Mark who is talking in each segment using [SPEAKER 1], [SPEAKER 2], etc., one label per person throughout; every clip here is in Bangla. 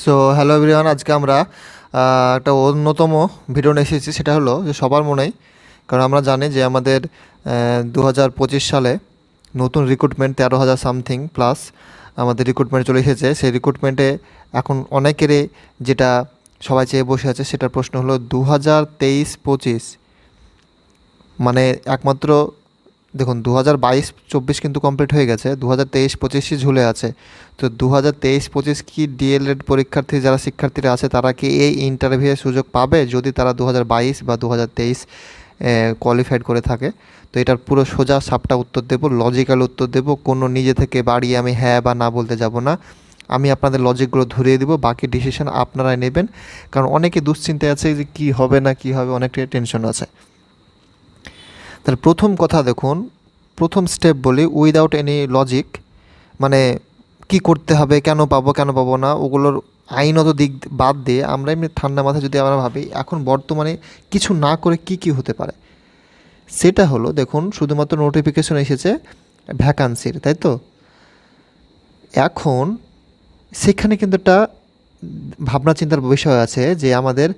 [SPEAKER 1] সো হ্যালো এভরিওয়ান আজকে আমরা একটা অন্যতম ভিডিও নিয়ে এসেছি, সেটা হলো যে সবার মনেই, কারণ আমরা জানি যে আমাদের দু হাজার পঁচিশ সালে নতুন রিক্রুটমেন্ট তেরো হাজার সামথিং প্লাস আমাদের রিক্রুটমেন্ট চলে এসেছে। সেই রিক্রুটমেন্টে এখন অনেকেরই যেটা সবাই চেয়ে বসে আছে, সেটার প্রশ্ন হলো দু হাজার তেইশ পঁচিশ মানে একমাত্র দেখুন দু হাজার বাইশ, চব্বিশ কিন্তু কমপ্লিট হয়ে গেছে দু হাজার তেইশ, পঁচিশই ঝুলে আছে। তো দু হাজার তেইশ, পঁচিশ কি ডিএলএড পরীক্ষার্থী যারা শিক্ষার্থীরা আছে, তারা কি এই ইন্টারভিউয়ের সুযোগ পাবে যদি তারা দু হাজার বাইশ বা দু হাজার তেইশ কোয়ালিফাইড করে থাকে? তো এটার পুরো সোজা সাপটা উত্তর দেবো লজিক্যাল উত্তর দেবো, কোনো নিজে থেকে বাড়িয়ে আমি হ্যাঁ বা না বলতে যাব না। আমি আপনাদের লজিকগুলো ধরিয়ে দিব, বাকি ডিসিশন আপনারাই নেবেন। কারণ অনেকে দুশ্চিন্তায় আছে যে কী হবে না কী হবে, অনেকটাই টেনশন আছে। তাহলে প্রথম কথা দেখুন, প্রথম স্টেপ বলি উইদাউট এনি লজিক মানে কি করতে হবে, কেন পাবো কেন পাবো না, ওগুলোর আইনত দিক বাদ দিয়ে আমরা এমনি ঠান্ডা মাথায় যদি আমরা ভাবি, এখন বর্তমানে কিছু না করে কি কি হতে পারে? সেটা হলো দেখুন, শুধুমাত্র নোটিফিকেশন এসেছে ভ্যাকান্সির তাই তো? এখন সেখানে কিন্তু একটা ভাবনা চিন্তার বিষয় আছে যে আমাদের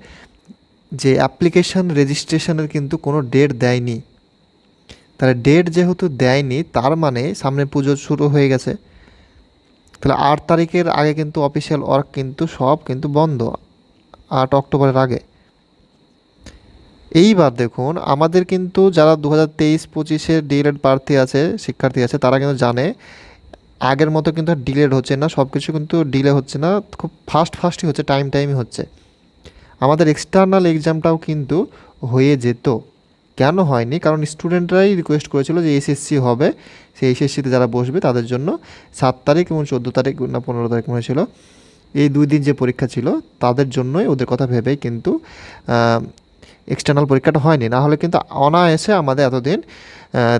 [SPEAKER 1] যে অ্যাপ্লিকেশন রেজিস্ট্রেশনের কিন্তু কোনো ডেট দেয়নি। তাহলে ডেট যেহেতু দেয়নি, তার মানে সামনে পুজো শুরু হয়ে গেছে। তাহলে আট তারিখের আগে কিন্তু অফিসিয়াল ওয়ার্ক কিন্তু সব কিন্তু বন্ধ, আট অক্টোবরের আগে। এইবার দেখুন, আমাদের কিন্তু যারা দু হাজার তেইশ, পঁচিশের ডিলেড প্রার্থী আছে, শিক্ষার্থী আছে, তারা কিন্তু জানে আগের মতো কিন্তু ডিলেড হচ্ছে না সব কিছু কিন্তু ডিলে হচ্ছে না, খুব ফাস্ট ফাস্টই হচ্ছে টাইম টাইমই হচ্ছে। আমাদের এক্সটার্নাল এক্সামটাও কিন্তু হয়ে যেত। কেন হয়নি? কারণ স্টুডেন্টরাই রিকোয়েস্ট করেছিল যে এসএসসি হবে। সেই এসএসসিতে যারা বসবে তাদের জন্য সাত তারিখ এবং চোদ্দ তারিখ না পনেরো তারিখ মনে ছিল এই দুই দিন যে পরীক্ষা ছিল তাদের জন্যই ওদের কথা ভেবেই কিন্তু এক্সটার্নাল পরীক্ষাটা হয়নি। না হলে কিন্তু অনায়াসে আমাদের এতদিন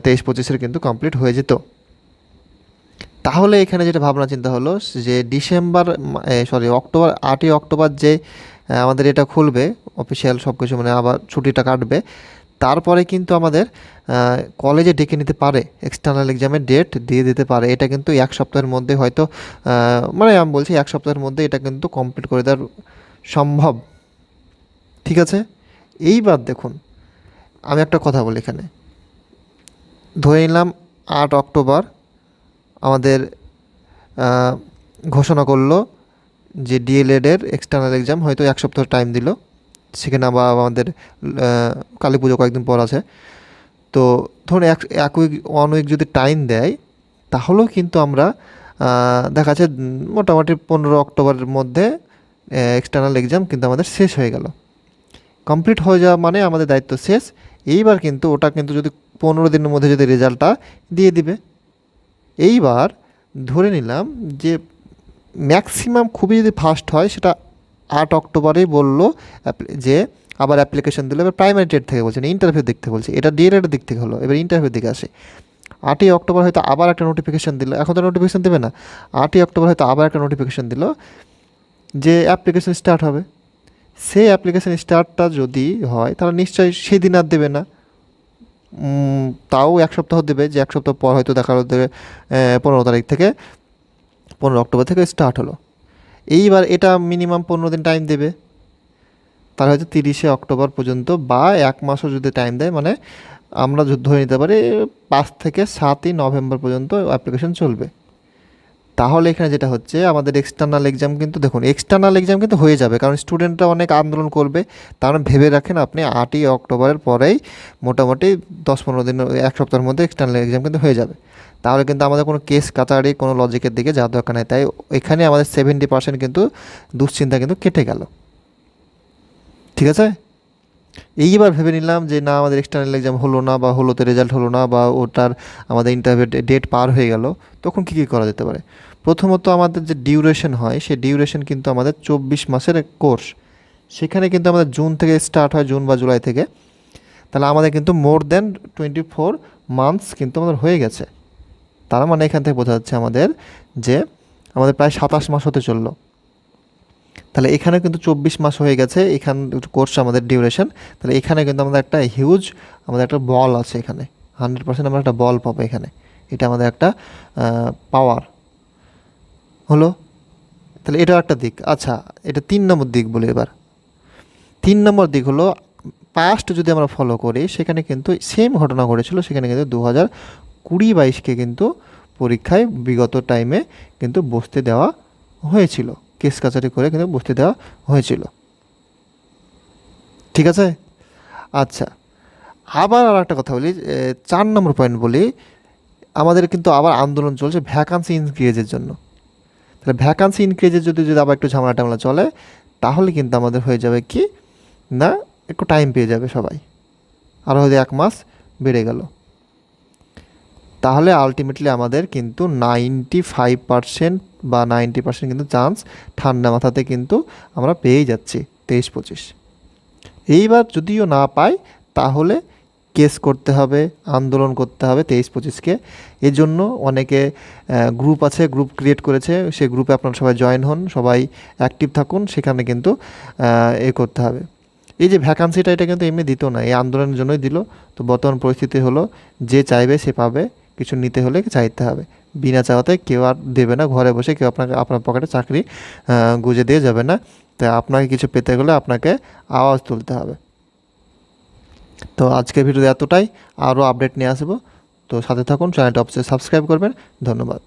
[SPEAKER 1] তেইশ পঁচিশের কিন্তু কমপ্লিট হয়ে যেত। তাহলে এখানে যেটা ভাবনা চিন্তা হলো যে ডিসেম্বর সরি অক্টোবর, আটই অক্টোবর যে আমাদের এটা খুলবে অফিসিয়াল সব কিছু মানে আবার ছুটিটা কাটবে তারপরে কিন্তু আমাদের কলেজে ডেকে নিতে পারে এক্সটার্নাল এক্সামের ডেট দিয়ে দিতে পারে। এটা কিন্তু এক সপ্তাহের মধ্যে হয়তো মানে আমি বলছি এক সপ্তাহের মধ্যে এটা কিন্তু কমপ্লিট করে দেওয়ার সম্ভব। ঠিক আছে? এইবার দেখুন, আমি একটা কথা বলি এখানে। ধরে নিলাম আট অক্টোবর আমাদের ঘোষণা করল যে ডিএলএডের এক্সটার্নাল এক্সাম হয়তো এক সপ্তাহ টাইম দিল। সেখানে আবার আমাদের কালী পুজো কয়েকদিন পর আছে। তো ধরুন এক এক উইক ওয়ান উইক যদি টাইম দেয়, তাহলেও কিন্তু আমরা দেখা যাচ্ছে মোটামুটি পনেরো অক্টোবরের মধ্যে এক্সটার্নাল এক্সাম কিন্তু আমাদের শেষ হয়ে গেল। কমপ্লিট হয়ে যাওয়া মানে আমাদের দায়িত্ব শেষ। এইবার কিন্তু ওটা কিন্তু যদি পনেরো দিনের মধ্যে যদি রেজাল্টটা দিয়ে দিবে। এইবার ধরে নিলাম যে ম্যাক্সিমাম খুবই যদি ফাস্ট হয়, সেটা আট অক্টোবরেই বলল যে আবার অ্যাপ্লিকেশন দিল, এবার প্রাইমারি ডেট থেকে বলছে না ইন্টারভিউ দিক থেকে বলছে, এটা ডিএলএডের দিক থেকে হলো, এবার ইন্টারভিউ দিকে আসে। আটই অক্টোবর হয়তো আবার একটা নোটিফিকেশান দিল, এখন তো নোটিফিকেশান দেবে না। আটই অক্টোবর হয়তো আবার একটা নোটিফিকেশান দিল যে অ্যাপ্লিকেশন স্টার্ট হবে। সেই অ্যাপ্লিকেশন স্টার্টটা যদি হয়, তাহলে নিশ্চয়ই সেই দিন আর দেবে না। তাও এক সপ্তাহ দেবে, যে এক সপ্তাহ পর হয়তো দেখা দেবে পনেরো তারিখ থেকে, পনেরো অক্টোবর থেকে স্টার্ট হলো। এইবার এটা মিনিমাম পনেরো দিন টাইম দেবে। তার হয়তো তিরিশে অক্টোবর পর্যন্ত বা এক মাসও যদি টাইম দেয় মানে আমরা ধরে নিতে পারি পাঁচ থেকে সাতই নভেম্বর পর্যন্ত অ্যাপ্লিকেশন চলবে। তাহলে এখানে যেটা হচ্ছে, আমাদের এক্সটার্নাল এক্সাম কিন্তু দেখুন এক্সটার্নাল এক্সাম কিন্তু হয়ে যাবে, কারণ স্টুডেন্টরা অনেক আন্দোলন করবে। তার মানে ভেবে রাখেন আপনি আটই অক্টোবরের পরেই মোটামুটি দশ পনেরো দিন, এক সপ্তাহের মধ্যে এক্সটার্নাল এক্সাম কিন্তু হয়ে যাবে। তাহলে কিন্তু আমাদের কোনো কেস কাচারি কোনো লজিকের দিকে যাওয়ার দরকার নেই। তাই এখানে আমাদের সেভেন্টি পার্সেন্ট কিন্তু দুশ্চিন্তা কিন্তু কেটে গেল। ঠিক আছে? এইবার ভেবে নিলাম যে না, আমাদের এক্সটার্নাল এক্সাম হলো না বা হলোতে রেজাল্ট হলো না বা ওটার আমাদের ইন্টারভিউ ডেট পার হয়ে গেল, তখন কী কী করা যেতে পারে? প্রথমত আমাদের যে ডিউরেশন হয়, সেই ডিউরেশন কিন্তু আমাদের চব্বিশ মাসের কোর্স সেখানে কিন্তু আমাদের জুন থেকে স্টার্ট হয়, জুন বা জুলাই থেকে। তাহলে আমাদের কিন্তু more than twenty four months কিন্তু আমাদের হয়ে গেছে। তার মানে এখান থেকে বোঝা যাচ্ছে আমাদের যে আমাদের প্রায় সাতাশ মাস হতে চলল। তাহলে এখানে কিন্তু চব্বিশ মাস হয়ে গেছে, এখান কোর্স আমাদের ডিউরেশন তাহলে এখানে কিন্তু আমাদের একটা হিউজ আমাদের একটা বল আছে এখানে। হান্ড্রেড পার্সেন্ট আমরা একটা বল পাবো এখানে। এটা আমাদের একটা পাওয়ার হলো? তাহলে এটাও একটা দিক। আচ্ছা এটা তিন নম্বর দিক বলি এবার। তিন নম্বর দিক হলো পাস্ট যদি আমরা ফলো করি, সেখানে কিন্তু সেম ঘটনা ঘটেছিল, সেখানে কিন্তু দু হাজার কুড়ি বাইশকে কিন্তু পরীক্ষায় বিগত টাইমে কিন্তু বসতে দেওয়া হয়েছিল। কেস কাচারি করে কিন্তু বসতে দেওয়া হয়েছিল। ঠিক আছে? আচ্ছা আবার আর একটা কথা বলি চার নম্বর পয়েন্ট বলি, আমাদের কিন্তু আবার আন্দোলন চলছে ভ্যাকান্সি ইনক্রিজের জন্য। তাহলে ভ্যাকান্সি ইনক্রিজের যদি যদি আবার একটু ঝামেলা টামেলা চলে, তাহলে কিন্তু আমাদের হয়ে যাবে কি? না, একটু টাইম পেয়ে যাবে সবাই। আরও হয়তো এক মাস বেড়ে গেল। তাহলে আলটিমেটলি আমাদের কিন্তু নাইনটি ফাইভ পার্সেন্ট বা নাইনটি পার্সেন্ট কিন্তু চান্স ঠান্ডা মাথাতে কিন্তু আমরা পেয়েই যাচ্ছি তেইশ পঁচিশ। এইবার যদিও না পাই, তাহলে কেস করতে হবে, আন্দোলন করতে হবে তেইশ পঁচিশকে। এর জন্য অনেকে গ্রুপ আছে গ্রুপ ক্রিয়েট করেছে সেই গ্রুপে আপনারা সবাই জয়েন হন, সবাই অ্যাক্টিভ থাকুন, সেখানে কিন্তু এ করতে হবে। এই যে ভ্যাকান্সিটা এটা কিন্তু এমনি দিত না, এই আন্দোলনের জন্যই দিল। তো বর্তমান পরিস্থিতি হলো, যে চাইবে সে পাবে। কিছু নিতে হলে চাইতে হবে। বিনা চাওয়াতে কেউ আর দেবে না, ঘরে বসে কেউ আপনাকে, আপনার পকেটে চাকরি গুঁজে দিয়ে যাবে না। তাই আপনাকে কিছু পেতে গেলে আপনাকে আওয়াজ তুলতে হবে। তো আজকের ভিডিও এতটাই। আরও আপডেট নিয়ে আসব। তো সাথে থাকুন, চ্যানেলটা অবশ্যই সাবস্ক্রাইব করবেন। ধন্যবাদ।